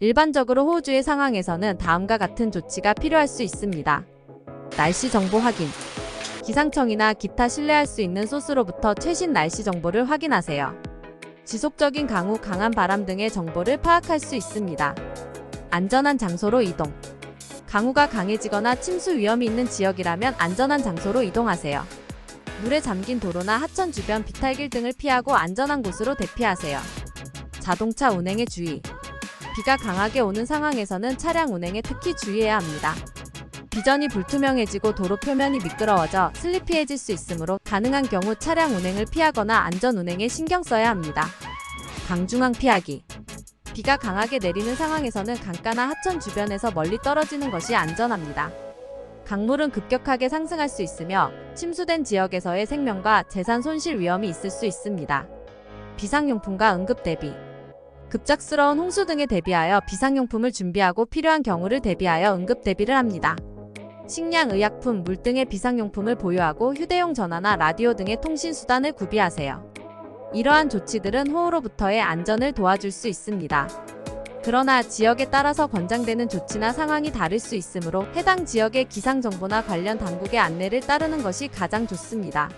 일반적으로 호우주의 상황에서는 다음과 같은 조치가 필요할 수 있습니다. 날씨 정보 확인. 기상청이나 기타 신뢰할 수 있는 소스로부터 최신 날씨 정보를 확인하세요. 지속적인 강우, 강한 바람 등의 정보를 파악할 수 있습니다. 안전한 장소로 이동. 강우가 강해지거나 침수 위험이 있는 지역이라면 안전한 장소로 이동하세요. 물에 잠긴 도로나 하천 주변 비탈길 등을 피하고 안전한 곳으로 대피하세요. 자동차 운행에 주의. 비가 강하게 오는 상황에서는 차량 운행에 특히 주의해야 합니다. 비전이 불투명해지고 도로 표면이 미끄러워져 슬리피해질 수 있으므로 가능한 경우 차량 운행을 피하거나 안전 운행에 신경 써야 합니다. 강중앙 피하기. 비가 강하게 내리는 상황에서는 강가나 하천 주변에서 멀리 떨어지는 것이 안전합니다. 강물은 급격하게 상승할 수 있으며 침수된 지역에서의 생명과 재산 손실 위험이 있을 수 있습니다. 비상용품과 응급 대비. 급작스러운 홍수 등에 대비하여 비상용품을 준비하고 필요한 경우를 대비하여 응급 대비를 합니다. 식량, 의약품, 물 등의 비상용품을 보유하고 휴대용 전화나 라디오 등의 통신 수단을 구비하세요. 이러한 조치들은 호우로부터의 안전을 도와줄 수 있습니다. 그러나 지역에 따라서 권장되는 조치나 상황이 다를 수 있으므로 해당 지역의 기상정보나 관련 당국의 안내를 따르는 것이 가장 좋습니다.